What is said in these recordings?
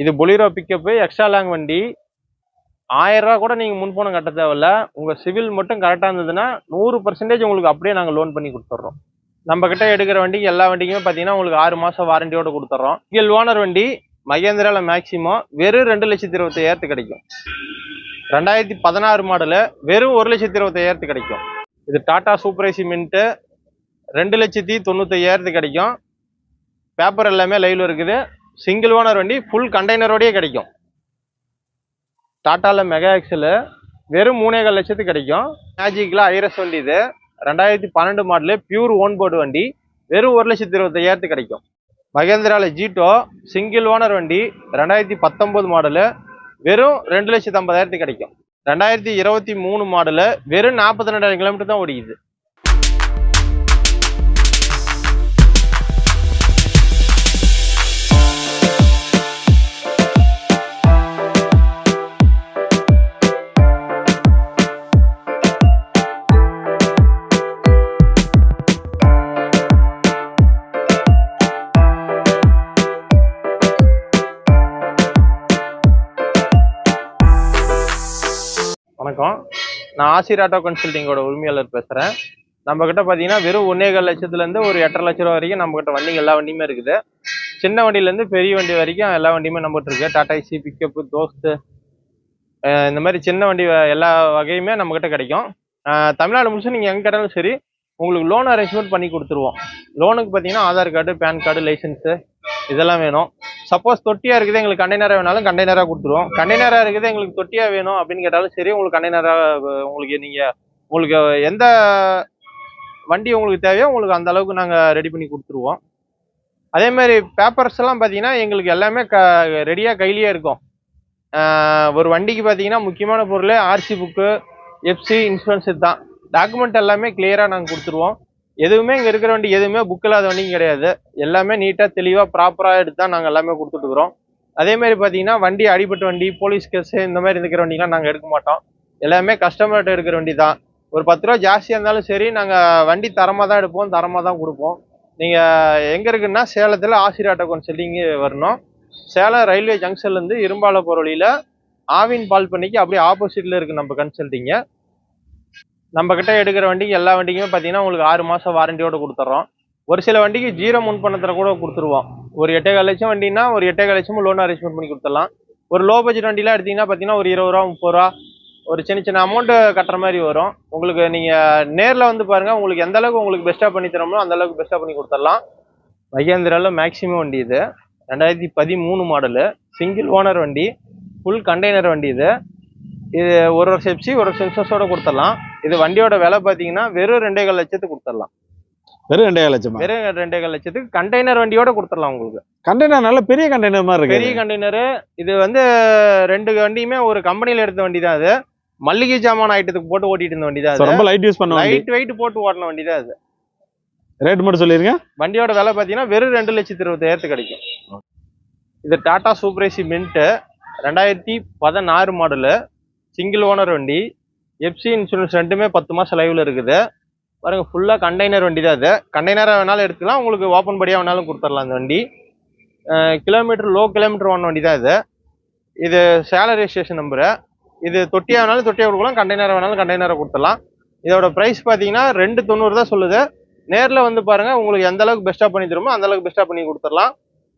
இது Bolero pickup extra long வண்டி. ஆயிரம் ரூபா கூட நீங்கள் முன்பணம் கட்ட தேவையில்ல. உங்கள் சிவில் மட்டும் கரெக்டாக இருந்ததுன்னா நூறு பர்சன்டேஜ் உங்களுக்கு அப்படியே நாங்கள் லோன் பண்ணி கொடுத்துட்றோம் நம்ம கிட்ட எடுக்கிற வண்டிக்கு எல்லா வண்டிக்குமே பார்த்தீங்கன்னா உங்களுக்கு ஆறு மாதம் வாரண்டியோட கொடுத்துட்றோம் சிங்கிள் ஓனர் வண்டி மகேந்திராவில் மேக்ஸிமம் வெறும் ரெண்டு லட்சத்தி இருபத்தையாயிரத்து கிடைக்கும். ரெண்டாயிரத்தி பதினாறு மாடலு வெறும் ஒரு லட்சத்தி இருபத்தையாயிரத்து கிடைக்கும். இது டாடா சூப்பரை சிமெண்ட்டு மின்ட்டு ரெண்டு லட்சத்தி தொண்ணூத்தையாயிரத்து கிடைக்கும். பேப்பர் எல்லாமே லைவில் இருக்குது. சிங்கிள் ஓனர் வண்டி ஃபுல் கண்டெய்னரோடயே கிடைக்கும். டாட்டாவில் மெகா எக்ஸலு வெறும் மூணேகால் லட்சத்துக்கு கிடைக்கும். மேஜிக்கில் ஐரஸ் வண்டி இது. ரெண்டாயிரத்தி பன்னெண்டு மாடலு பியூர் ஓன் போர்டு வண்டி. வெறும் ஒரு லட்சத்தி இருபத்தையாயிரத்துக்கு கிடைக்கும். மகேந்திராவில் ஜீட்டோ சிங்கிள் ஓனர் வண்டி ரெண்டாயிரத்தி பத்தொம்போது மாடலு வெறும் ரெண்டு லட்சத்தி ஐம்பதாயிரத்துக்கு கிடைக்கும். ரெண்டாயிரத்தி இருபத்தி மூணு மாடலு வெறும் நாற்பத்தி ரெண்டாயிரம் கிலோமீட்டர் தான் ஓடிக்குது. நான் ஆசிர் ஆட்டோ கன்சல்டிங்கோட உரிமையாளர் பேசுகிறேன் நம்ம கிட்ட பார்த்தீங்கன்னா வெறும் ஒன்னேகால் லட்சத்துலேருந்து ஒரு எட்டரை லட்ச ரூபா வரைக்கும் நம்மக்கிட்ட வண்டிங்க எல்லா வண்டியுமே இருக்குது. சின்ன வண்டியிலேருந்து பெரிய வண்டி வரைக்கும் எல்லா வண்டியுமே நம்மகிட்ட இருக்குது டாடா ஏசி பிக்கப்பு தோஸ்து இந்த மாதிரி சின்ன வண்டி வ- எல்லா வகையுமே நம்மக்கிட்ட கிடைக்கும். தமிழ்நாடு முழுசும் நீங்கள் எங்கே கேட்டாலும் சரி உங்களுக்கு லோன் அரேஞ்ச்மெண்ட் பண்ணி கொடுத்துருவோம். லோனுக்கு பார்த்தீங்கன்னா Aadhaar card PAN card licence இதெல்லாம் வேணும். சப்போஸ் தொட்டியா இருக்குது எங்களுக்கு கண்டெய்னராக வேணாலும் கண்டெய்னராக கொடுத்துருவோம். கண்டெய்னராக இருக்குது எங்களுக்கு தொட்டியா வேணும் அப்படின்னு கேட்டாலும் சரி உங்களுக்கு கண்டெய்னராக உங்களுக்கு நீங்கள் உங்களுக்கு எந்த வண்டி உங்களுக்கு தேவையோ உங்களுக்கு அந்த அளவுக்கு நாங்கள் ரெடி பண்ணி கொடுத்துருவோம். அதே மாதிரி பேப்பர்ஸ் எல்லாம் பார்த்தீங்கன்னா எங்களுக்கு எல்லாமே க ரெடியாக கையிலேயே இருக்கும். ஒரு வண்டிக்கு பார்த்தீங்கன்னா முக்கியமான பொருள் ஆர்சி புக்கு எஃப்சி இன்சூரன்ஸ் தான். டாக்குமெண்ட் எல்லாமே கிளியராக நாங்கள் கொடுத்துருவோம். எதுவுமே இங்கே இருக்கிற வண்டி எதுவுமே புக் இல்லாத வண்டியும் கிடையாது. எல்லாமே நீட்டாக தெளிவாக ப்ராப்பராக எடுத்து தான் நாங்கள் எல்லாமே கொடுத்துட்டுக்குறோம் அதேமாதிரி பார்த்தீங்கன்னா வண்டி அடிபட்ட வண்டி போலீஸ் கேஸு இந்த மாதிரி இருக்கிற வண்டிலாம் நாங்கள் எடுக்க மாட்டோம். எல்லாமே கஸ்டமர்கிட்ட எடுக்கிற வண்டி தான் ஒரு பத்து ரூபா ஜாஸ்தியாக இருந்தாலும் சரி நாங்கள் வண்டி தரமாக தான் எடுப்போம் தரமாக தான் கொடுப்போம். நீங்கள் எங்கே இருக்குன்னா சேலத்தில் ஆசிரியர் ஆட்டோ கன்சல்டிங் வரணும். சேலம் ரயில்வே ஜங்ஷன்லேருந்து இரும்பால போகிற வழியில் ஆவின் பால் பண்ணிக்கு அப்படியே ஆப்போசிட்டில் இருக்குது நம்ம கன்சல்டிங்க நம்ம கிட்ட எடுக்கிற வண்டிக்கு எல்லா வண்டிக்குமே பார்த்தீங்கன்னா உங்களுக்கு ஆறு மாதம் வாரண்டியோட கொடுத்துட்றோம் ஒரு சில வண்டிக்கு ஜீரோ முன் பணத்தில் கூட கொடுத்துருவோம். ஒரு எட்டேகால் லட்சம் வண்டினா ஒரு எட்டேகால் லட்சமும் லோன் அரேஞ்ச்மெண்ட் பண்ணி கொடுத்துடலாம். ஒரு லோ பட்ஜெட் வண்டிலாம் எடுத்தீங்கன்னா பார்த்தீங்கன்னா ஒரு இருபது ரூபா முப்பது ரூபா ஒரு சின்ன சின்ன அமௌண்ட்டு கட்டுற மாதிரி வரும். உங்களுக்கு நீங்கள் நேரில் வந்து பாருங்கள் உங்களுக்கு எந்த அளவுக்கு உங்களுக்கு பெஸ்ட்டாக பண்ணி தரோமோ அந்த அளவுக்கு பெஸ்ட்டாக பண்ணி கொடுத்துடலாம். மகேந்திராவில் மேக்ஸிமம் வண்டி இது. ரெண்டாயிரத்தி பதிமூணு மாடலு சிங்கிள் ஓனர் வண்டி ஃபுல் கண்டெய்னர் வண்டி இது. இது ஒரு வருஷம் எப்சி ஒரு வருஷம் இன்சூரன்ஸோட கொடுத்துடலாம். இது வண்டியோட விலை பார்த்தீங்கன்னா வெறும் ரெண்டே கால் லட்சத்துக்கு கொடுத்துடலாம். வெறும் ரெண்டே லட்சமா? வெறும் ரெண்டே கால் லட்சத்துக்கு கண்டெய்னர் வண்டியோட கொடுத்துடலாம் உங்களுக்கு. கண்டெய்னர் நல்ல பெரிய கண்டெய்னர் மாதிரி இருக்கு பெரிய கண்டெய்னரு இது வந்து ரெண்டு வண்டியுமே ஒரு கம்பெனில எடுத்த வண்டி தான் அது. மல்லிகை ஜாமான் ஐட்டத்துக்கு போட்டு ஓட்டிட்டு இருந்த வண்டி தான் ரொம்ப லைட் யூஸ் பண்ண லைட் வெயிட் போட்டு ஓட்டின வண்டி தான் அது. ரேட் மட்டும் சொல்லிருங்க. வண்டியோட விலை பார்த்தீங்கன்னா வெறும் ரெண்டு லட்சத்தி இருபத்தாயிரத்து கிடைக்கும். இது டாடா சூப்பர் ஏசி மின்ட்டு ரெண்டாயிரத்தி பதினாறு மாடலு சிங்கிள் ஓனர் வண்டி. எஃப்சி இன்சூரன்ஸ் ரெண்டுமே பத்து மாதம் லைவில் இருக்குது. பாருங்கள் ஃபுல்லாக கண்டெய்னர் வண்டி தான் அது. கண்டெய்னராக வேணாலும் எடுத்துக்கலாம். உங்களுக்கு ஓப்பன் படியாக வேணாலும் கொடுத்துடலாம் அந்த வண்டி. கிலோமீட்டர் லோ கிலோமீட்டர் ஒன் வண்டி தான் இது இது சேலரி ரெஜிஸ்ட்ரேஷன் நம்பரு இது தொட்டியாக வேணாலும் தொட்டியாக கொடுக்கலாம். கண்டெய்னராக வேணாலும் கண்டெய்னரை கொடுத்துடலாம். இதோட ப்ரைஸ் பார்த்தீங்கன்னா ரெண்டு தொண்ணூறு தான் சொல்லுது. நேரில் வந்து பாருங்கள் உங்களுக்கு எந்த அளவுக்கு பெஸ்ட்டாக பண்ணி தருமோ அந்த அளவுக்கு பெஸ்ட்டாக பண்ணி கொடுத்துடலாம்.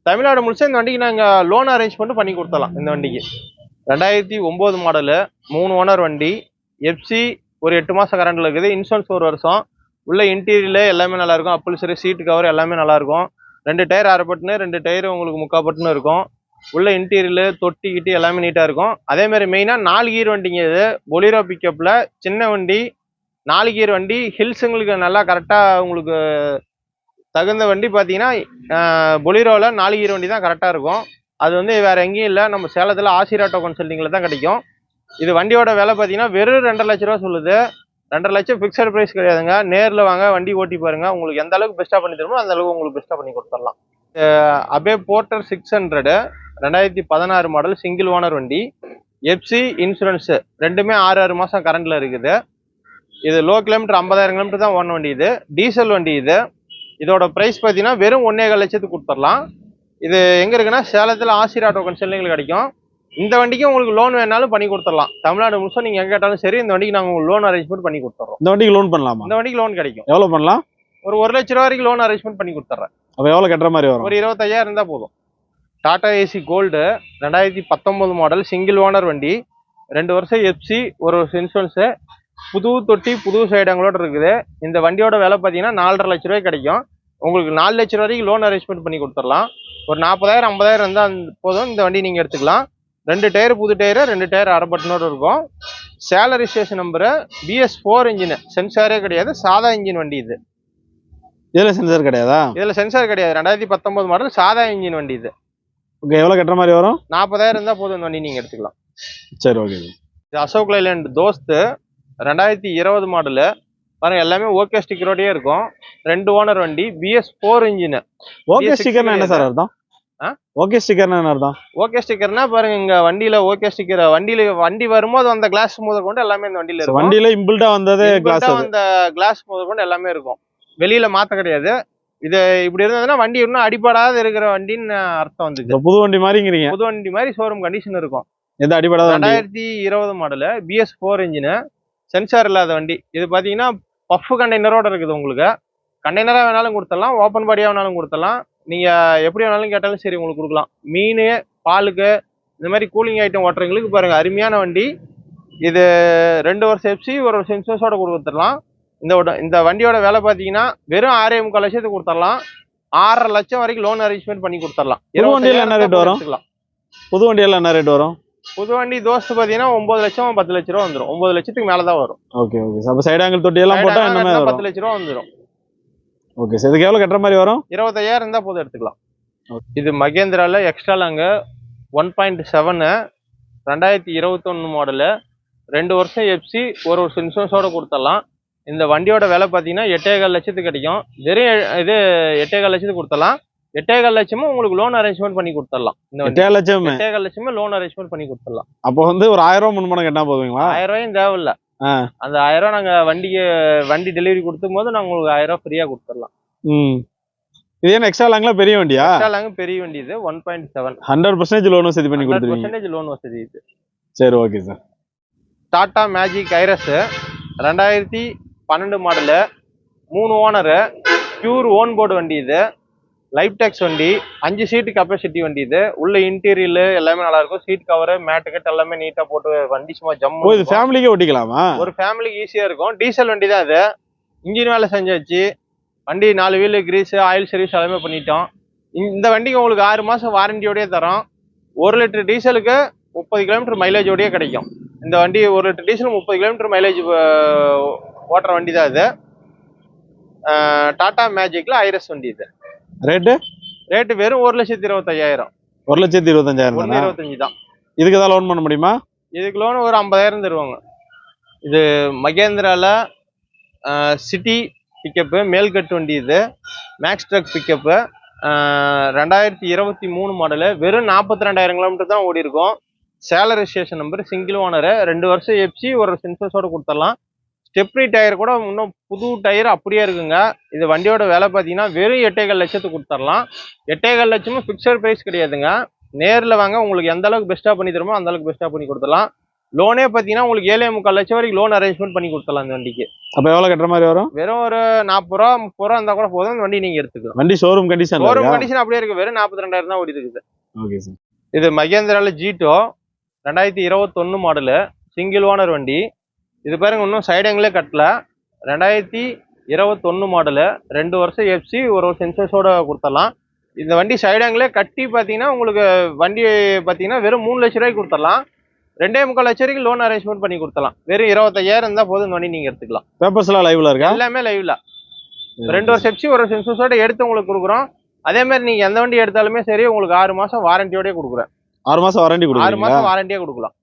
தமிழ்நாடு முழுசா இந்த வண்டிக்கு நாங்கள் லோன் அரேஞ்ச்மெண்ட் பண்ணி கொடுத்துடலாம் இந்த வண்டிக்கு. ரெண்டாயிரத்தி ஒம்பது மாடலு மூணு ஓனர் வண்டி. எஃப்சி ஒரு எட்டு மாதம் கரண்டில் இருக்குது. இன்சூரன்ஸ் ஒரு வருஷம். உள்ள இன்டீரியர்ல எல்லாமே நல்லாயிருக்கும் இருக்கும். சரி சீட்டு கவர் எல்லாமே நல்லாயிருக்கும் ரெண்டு டயர் அரை பட்டுன்னு ரெண்டு டயர் உங்களுக்கு முக்கால் பட்டுன்னு இருக்கும். உள்ள இன்டீரியர் தொட்டி கிட்டி எல்லாமே நீட்டாக இருக்கும். அதேமாதிரி மெயினாக நாலு கீர் வண்டிங்க இது. பொலிரோ பிக்கப்பில் சின்ன வண்டி நாலு கீர் வண்டி. ஹில்ஸுங்களுக்கு நல்லா கரெக்டாக உங்களுக்கு தகுந்த வண்டி பார்த்தீங்கன்னா பொலிரோவில் நாலு கீர் வண்டி தான் கரெக்டாக இருக்கும். அது வந்து வேறு எங்கேயும் இல்லை. நம்ம சேலத்தில் ஆசிராட்டோ கன்சல்டிங்கில் தான் கிடைக்கும். இது வண்டியோட விலை பார்த்தீங்கன்னா வெறும் ரெண்டரை லட்ச ரூபா சொல்லுது. ரெண்டரை லட்சம் ஃபிக்ஸட் ப்ரைஸ் கிடையாதுங்க. நேரில் வாங்க வண்டி ஓட்டி பாருங்க. உங்களுக்கு எந்த அளவுக்கு பெஸ்ட்டாக பண்ணி தருமோ அந்த அளவுக்கு உங்களுக்கு பெஸ்ட்டாக பண்ணி கொடுத்துடலாம். அபே போர்ட்டர் சிக்ஸ் ஹண்ட்ரடு ரெண்டாயிரத்தி பதினாறு மாடல் சிங்கிள் ஓனர் வண்டி. எஃப்சி இன்சூரன்ஸு ரெண்டுமே ஆறு ஆறு மாதம் கரண்டில் இருக்குது. இது லோ கிலோமீட்டர் ஐம்பதாயிரம் கிலோமீட்டர் தான் ஓன வண்டி இது. டீசல் வண்டி இது. இதோட ப்ரைஸ் பார்த்தீங்கன்னா வெறும் ஒன்றே லட்சத்துக்கு கொடுத்துடலாம். இது எங்கே இருக்குன்னா சேலத்தில் ஆசிர் ஆட்டோ கன்சல்டிங்களுக்கு கிடைக்கும். இந்த வண்டிக்கு உங்களுக்கு லோன் வேணாலும் பண்ணி கொடுத்துடலாம். தமிழ்நாடு முழுசும் நீங்க எங்க கேட்டாலும் சரி இந்த வண்டிக்கு நாங்க உங்களுக்கு லோன் அரேஞ்ச்மெண்ட் பண்ணி கொடுத்துறோம் இந்த வண்டிக்கு லோன் பண்ணலாமா? இந்த வண்டிக்கு லோன் கிடைக்கும். எவ்வளவு பண்ணலாம்? ஒரு ஒரு லட்ச ரூபா வரைக்கும் லோன் அரேஞ்ச்மெண்ட் பண்ணி கொடுத்துட்றேன். அப்ப எவ்வளவு கட்டுற மாதிரி வரும்? ஒரு இருபத்தையாயிரம் இருந்தா போதும். டாடா ஏசி கோல்டு ரெண்டாயிரத்தி பத்தொன்பது மாடல் சிங்கிள் ஓனர் வண்டி ரெண்டு வருஷம் எஃப்சி ஒரு வருஷம் இன்சூரன்ஸு புது தொட்டி புது சைடங்களோட இருக்குது. இந்த வண்டியோட விலை பார்த்தீங்கன்னா நாலரை லட்ச ரூபாய் கிடைக்கும். உங்களுக்கு நாலு லட்ச ரூபா வரைக்கும் லோன் அரேஞ்ச்மெண்ட் பண்ணி கொடுத்துடலாம். ஒரு நாற்பதாயிரம் ஐம்பதாயிரம் இருந்தால் போதும். இந்த வண்டி நீங்கள் எடுத்துக்கலாம். ரெண்டு டயர் புது டயரு ரெண்டு டயர் அரை பட்டனோட இருக்கும் salary registration number BS four engine சென்சாரே கிடையாது சாதா இன்ஜின் வண்டி இது. இதுல சென்சார் கிடையாதா? இதில் சென்சார் கிடையாது. ரெண்டாயிரத்தி பத்தொன்பது மாடல் சாதா இன்ஜின் வண்டி இது. ஓகே எவ்வளவு கட்டுற மாதிரி வரும்? நாற்பதாயிரம் இருந்தால் போதும் இந்த வண்டி நீங்கள் எடுத்துக்கலாம். சரி ஓகே இது அசோக் லைலாண்ட் தோஸ்து. ரெண்டாயிரத்தி இருபது மாடலு பாருங்க எல்லாமே ஓகே ஸ்டிக்கரோடயே இருக்கும். ரெண்டு ஓனர் வண்டி BS four engine okay V6 ஸ்டிக்கர்னா என்ன சார் அர்த்தம்? ஓகே ஸ்டிக்கர்னா என்ன அர்த்தம் ஓகே ஸ்டிக்கர்னா பாருங்க இங்க வண்டியில ஓகே ஸ்டிக்கர் வண்டியில வண்டி வரும்போது அந்த கிளாஸ் முதல் கொண்டு எல்லாமே இந்த வண்டியில இருக்கும். வண்டியில இம்பிள்டா வந்தது கிளாஸ் அந்த கிளாஸ் முதல் கொண்டு எல்லாமே இருக்கும். வெளியில மாத்த கிடையாது. இது இப்படி இருந்ததுன்னா வண்டி இன்னும் அடிபடாத இருக்கிற வண்டின்னு அர்த்தம் வந்துச்சு. புது வண்டி மாதிரிங்கிறீங்க புது வண்டி மாதிரி ஷோரூம் கண்டிஷன் இருக்கும். எந்த அடிபடாத ரெண்டாயிரத்தி இருபது model BS four engine sensor இல்லாத வண்டி. இது பார்த்தீங்கன்னா பஃப் கண்டெய்னரோட இருக்குது உங்களுக்கு. கண்டெய்னராக வேணாலும் கொடுத்துடலாம் ஓப்பன் பாடியாக வேணாலும் கொடுத்துடலாம். நீங்கள் எப்படி வேணாலும் கேட்டாலும் சரி உங்களுக்கு கொடுக்கலாம். மீன் பாலுக்கு இந்த மாதிரி கூலிங் ஐட்டம் ஓட்டுறவங்களுக்கு பாருங்கள் அருமையான வண்டி. இது ரெண்டு வருஷம் எஃப்சி ஒரு வருஷம் இன்சூரன்ஸோட கொடுத்துடலாம் இந்த இந்த வண்டியோட விலை பார்த்தீங்கன்னா வெறும் ஆறே முக்கால் லட்சத்துக்கு கொடுத்துடலாம். ஆறரை லட்சம் வரைக்கும் லோன் அரேஞ்ச்மெண்ட் பண்ணி கொடுத்துடலாம். புது வண்டியில என்ன rate வரும்? புது வண்டியெல்லாம் என்ன ரேட் வரும்? புது வண்டி தோஸ்து பார்த்தீங்கன்னா ஒன்பது லட்சம் பத்து லட்ச ரூபா வந்துடும் ஒன்பது லட்சத்துக்கு மேலே தான் வரும். ஓகே ஓகே அப்ப சைடு ஆங்கிள் தொட்டி எல்லாம் போட்டா என்ன மாதிரி பத்து லட்ச ரூபா வந்துடும் ஓகே சார் இதுக்கு எவ்வளவு கட்டுற மாதிரி வரும்? இருபத்தையாயிரம் இருந்தால் போதும் எடுத்துக்கலாம். இது மகேந்திரால எக்ஸ்ட்ரா லாங்க. ஒன் பாயிண்ட் செவனு ரெண்டாயிரத்தி இருபத்தொன்னு மாடலு ரெண்டு வருஷம் எஃப்சி ஒரு வருஷம் இன்சூரன்ஸோட கொடுத்துடலாம். இந்த வண்டியோட விலை பார்த்தீங்கன்னா எட்டேகால் லட்சத்துக்கு கிடைக்கும். வெறும் இது எட்டேகால் லட்சத்துக்கு கொடுத்துடலாம். எட்டேகால் லட்சமும் உங்களுக்கு லோன் அரேஞ்ச்மெண்ட் பண்ணி கொடுத்துடலாம். இந்த வண்டி. எட்டே லட்சம்? எட்டேகால் லட்சமே லோன் அரேஞ்ச்மெண்ட் பண்ணி கொடுத்துடலாம். அப்போ வந்து ஒரு ஆயிரம் ரூபாய் முன்மணம் கட்டினா போதுங்களா? ஆயிரம் ரூபாயும் தேவையில்ல. அந்த ஆயிரம் ரூபாய் நாங்க வண்டிக்கு வண்டி டெலிவரி கொடுத்தும் போது நாங்க உங்களுக்கு ஆயிரம் ரூபாய் ஃப்ரீயா கொடுத்துடலாம். ம். இது எக்ஸ்ட்ரா லாங்களா பெரிய வண்டியா? லாங்க பெரிய வண்டி இது one point seven hundred percentage loan வசதி பண்ணி கொடுத்துருவீங்க. பர்சன்டேஜ் லோன் வசதி இது. சரி okay sir Tata magic Iris ரெண்டாயிரத்தி பன்னெண்டு மாடலு மூணு ஓனரு பியூர் ஓன் போர்டு வண்டி இது. லைஃப் டேக்ஸ் வண்டி அஞ்சு சீட்டு கெப்பாசிட்டி வண்டி இது. உள்ள இன்டீரியல் எல்லாமே நல்லா இருக்கும் சீட் கவர் மேட்டு கட் எல்லாமே நீட்டா போட்டு வண்டி சும்மா ஜம்மு இது ஃபேமிலிக்கே ஓட்டிக்கலாமா? ஒரு ஃபேமிலிக்கு ஈஸியா இருக்கும். டீசல் வண்டி தான் இது. இன்ஜின் வேலை செஞ்சாச்சு. வண்டி நாலு வீலு கிரீஸ் ஆயில் சர்வீஸ் எல்லாமே பண்ணிட்டோம். இந்த- வண்டிக்கு உங்களுக்கு ஆறு மாசம் வாரண்டியோடய தரோம். ஒரு லிட்டர் டீசலுக்கு முப்பது கிலோமீட்டர் மைலேஜோடய கிடைக்கும். இந்த வண்டி ஒரு லிட்டர் டீசல் முப்பது கிலோமீட்டர் மைலேஜ் ஓட்டுற வண்டி தான் இது. டாடா மேஜிக்ல ஐரஸ் வண்டி இது. ரேட்டு? ரேட்டு வெறும் ஒரு லட்சத்தி இருபத்தையாயிரம் ஒரு லட்சத்தி இருபத்தஞ்சாயிரம் இருபத்தஞ்சு தான். இதுக்கு தான் லோன் பண்ண முடியுமா? இதுக்கு லோன் ஒரு ஐம்பதாயிரம் தருவாங்க. இது மகேந்திரால சிட்டி பிக்கப்பு மேல்கட்டு வண்டி இது மேக்ஸ் ட்ரக் பிக்கப்பு ரெண்டாயிரத்தி இருபத்தி மூணு மாடலு வெறும் நாற்பத்தி ரெண்டாயிரம் கிலோமீட்டர் தான் ஓடி இருக்கும் salary registration number single owner ரெண்டு வருஷம் எஃப்சி ஒரு சென்சஸோட கொடுத்துடலாம். ஸ்டெப்னி டயர் கூட இன்னும் புது டயர் அப்படியே இருக்குங்க. இது வண்டியோட விலை பார்த்தீங்கன்னா வெறும் எட்டேகால் லட்சத்துக்கு கொடுத்துடலாம். எட்டேகால் லட்சமும் ஃபிக்ஸட் ப்ரைஸ் கிடையாதுங்க. நேரில் வாங்க உங்களுக்கு எந்த அளவுக்கு பெஸ்ட்டாக பண்ணி தருமோ அந்த அளவுக்கு பெஸ்ட்டாக பண்ணி கொடுத்துடலாம். லோனே பார்த்தீங்கன்னா உங்களுக்கு ஏழே முக்கால் லட்சம் வரைக்கும் லோன் அரேஞ்ச்மெண்ட் பண்ணி கொடுத்துடலாம் இந்த வண்டிக்கு. அப்ப எவ்வளவு கட்டுற மாதிரி வரும்? வெறும் ஒரு நாற்பது ரூபா முப்பது ரூபா இருந்தால் கூட போதும். இந்த வண்டி நீங்கள் எடுத்துக்கலாம். வண்டி ஷோரூம் கண்டிஷன் ஷோரூம் கண்டிஷன் அப்படியே இருக்கு. வெறும் நாற்பத்தி ரெண்டாயிரம் தான் ஓடி இருக்குது. ஓகே சார் இது மகேந்திரால ஜீட்டோ ரெண்டாயிரத்தி இருபத்தொன்னு மாடலு சிங்கிள் ஓனர் வண்டி. இது பாருங்க இன்னும் சைடங்களே கட்டல. ரெண்டாயிரத்தி இருபத்தொன்னு மாடலு ரெண்டு வருஷம் எஃப்சி ஒரு வருஷம் இன்சூரன்ஸோட கொடுத்துடலாம். இந்த வண்டி சைடங்களே கட்டி பார்த்தீங்கன்னா உங்களுக்கு வண்டி பார்த்தீங்கன்னா வெறும் மூணு லட்ச ரூபாய்க்கு கொடுத்துடலாம். ரெண்டே முக்கால் லட்ச வரைக்கும் லோன் அரேஞ்ச்மெண்ட் பண்ணி கொடுத்துடலாம். வெறும் இருபத்தையாயிரம் இருந்தால் போதும் இந்த வண்டி நீங்கள் எடுத்துக்கலாம். பேப்பர்ஸ் எல்லாம் லைவ்ல இருக்கா? எல்லாமே லைவ்ல ரெண்டு வருஷம் எஃப்சி ஒரு வருஷம் இன்சூரன்ஸோட எடுத்து உங்களுக்கு கொடுக்குறோம். அதே மாதிரி நீங்கள் எந்த வண்டி எடுத்தாலுமே சரி உங்களுக்கு ஆறு மாதம் வாரண்டியோடய கொடுக்குறேன். ஆறு மாசம் வாரண்டி ஆறு கொடுக்குறீங்களா மாதம் வாரண்டியே கொடுக்கலாம்.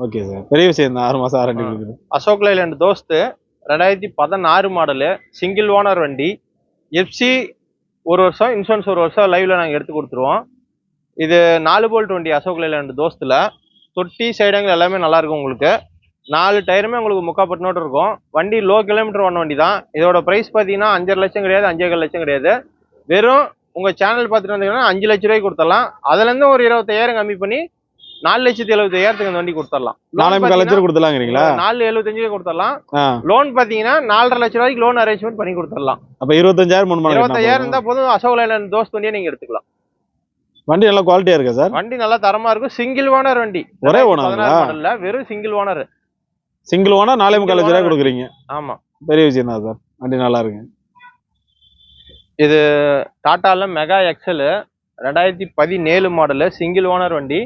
Okay sir. பெரிய விஷயம் தான் ஆறு மாசம் வாரண்டி ஆ. கொடுக்குறது. அசோக் லைலாண்ட் தோஸ்து ரெண்டாயிரத்தி பதினாறு மாடலு சிங்கிள் ஓனர் வண்டி எஃப்சி ஒரு வருஷம் இன்சூரன்ஸ் ஒரு வருஷம் லைவ்ல நாங்கள் எடுத்து கொடுத்துருவோம். இது நாலு போல்ட் வண்டி அசோக் லைலாண்ட் தோஸ்தில். தொட்டி சைடுங்கள் எல்லாமே நல்லா இருக்கும் உங்களுக்கு. நாலு டயருமே உங்களுக்கு முக்கால் நோட்டு இருக்கும். வண்டி லோ கிலோமீட்டர் ஓன வண்டி தான். இதோட ப்ரைஸ் பார்த்தீங்கன்னா அஞ்சரை லட்சம் கிடையாது அஞ்சேகால் லட்சம் கிடையாது. வெறும் உங்க சேனல் பார்த்துட்டு வந்தீங்கன்னா அஞ்சு லட்ச ரூபாய்க்கு கொடுத்துடலாம். அதுல இருந்து ஒரு இருபத்தாயிரம் கம்மி பண்ணி நாலு லட்சத்தி எழுபத்தாயிரத்துக்கு அந்த வண்டி கொடுத்துடலாம். நாலே லட்சம் கொடுத்துலாங்கிறீங்களா நாலு எழுபத்தஞ்சு கொடுத்துடலாம். லோன் பாத்தீங்கன்னா நாலரை லட்ச ரூபாய்க்கு லோன் அரேஞ்ச்மெண்ட் பண்ணி கொடுத்துடலாம். அப்ப இருபத்தஞ்சாயிரம் மூணு இருபத்தாயிரம் இருந்தா போதும். அசோக் லைலண்ட் தோஸ்த் வண்டியை நீங்க எடுத்துக்கலாம். வண்டி நல்லா குவாலிட்டியா இருக்கா சார்? வண்டி நல்லா தரமா இருக்கும். சிங்கிள் ஓனர் வண்டி. ஒரே ங்களா? மாடல்ல வெறும் சிங்கிள் ஓனர் சிங்கிள் ஓனா நாலே முக்கால் லட்ச ரூபாய் கொடுக்குறீங்க? ஆமா. பெரிய விஷயம் தான் சார். வண்டி நல்லா இருக்கு. டாட்டால மெகா எக்ஸல் ரெண்டாயிரத்தி பதினேழு மாடலு சிங்கிள் ஓனர் வண்டி.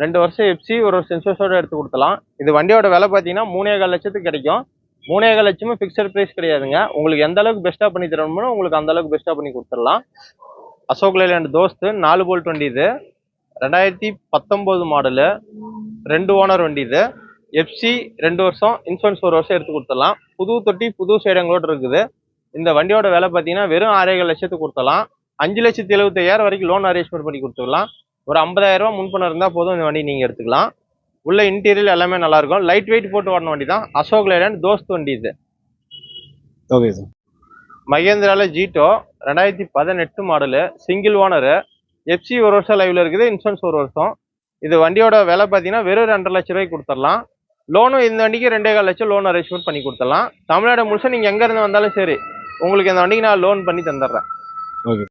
ரெண்டு வருஷம் எப்சி ஒரு வருஷம் சென்சஸோட எடுத்து கொடுத்தலாம் இது வண்டியோட விலை பார்த்தீங்கன்னா மூணே கால் லட்சத்துக்கு கிடைக்கும். மூணே கால் லட்சமும் ஃபிக்ஸட் ப்ரைஸ் கிடையாதுங்க. உங்களுக்கு எந்த அளவுக்கு பெஸ்ட்டாக பண்ணி தரணுமோ உங்களுக்கு அந்த அளவுக்கு பெஸ்ட்டாக பண்ணி கொடுத்துடலாம். அசோக் லேலேண்ட் தோஸ்து நாலு போல்ட் வண்டி இது. ரெண்டாயிரத்தி பத்தொம்போது மாடலு ரெண்டு ஓனர் வண்டி இது. எஃப்சி ரெண்டு வருஷம். இன்சூரன்ஸ் ஒரு வருஷம் எடுத்து கொடுத்துடலாம். புது தொட்டி புது சைடங்களோட இருக்குது. இந்த வண்டியோட விலை பார்த்தீங்கன்னா வெறும் ஆறேகால் லட்சத்துக்கு கொடுத்துடலாம். அஞ்சு லட்சத்தி எழுபத்தையாயிரம் வரைக்கும் லோன் அரேஞ்ச்மெண்ட் பண்ணி கொடுத்துடலாம். ஒரு ஐம்பதாயிரம் ரூபாய் முன்பணம் இருந்தால் போதும் இந்த வண்டி நீங்கள் எடுத்துக்கலாம். உள்ள இன்டீரியர் எல்லாமே நல்லா இருக்கும். லைட் வெயிட் போட்டு ஓடின வண்டி தான் அசோக் லைலாண்ட் தோஸ்த் வண்டி இது. ஓகே சார் மகேந்திரால ஜீட்டோ ரெண்டாயிரத்தி பதினெட்டு மாடலு சிங்கிள் ஓனரு எஃப்சி ஒரு வருஷம் லைவ்ல இருக்குது இன்சூரன்ஸ் ஒரு வருஷம். இது வண்டியோட விலை பார்த்தீங்கன்னா வெறும் ரெண்டரை லட்ச ரூபாய்க்கு கொடுத்துடலாம். லோனும் இந்த வண்டிக்கு ரெண்டே கால் லட்சம் லோன் அரேஞ்ச்மெண்ட் பண்ணி கொடுத்துடலாம். தமிழ்நாடு முழுசா நீங்கள் எங்கே இருந்து வந்தாலும் சரி உங்களுக்கு இந்த வண்டிக்கு நான் லோன் பண்ணி தந்துடுறேன்.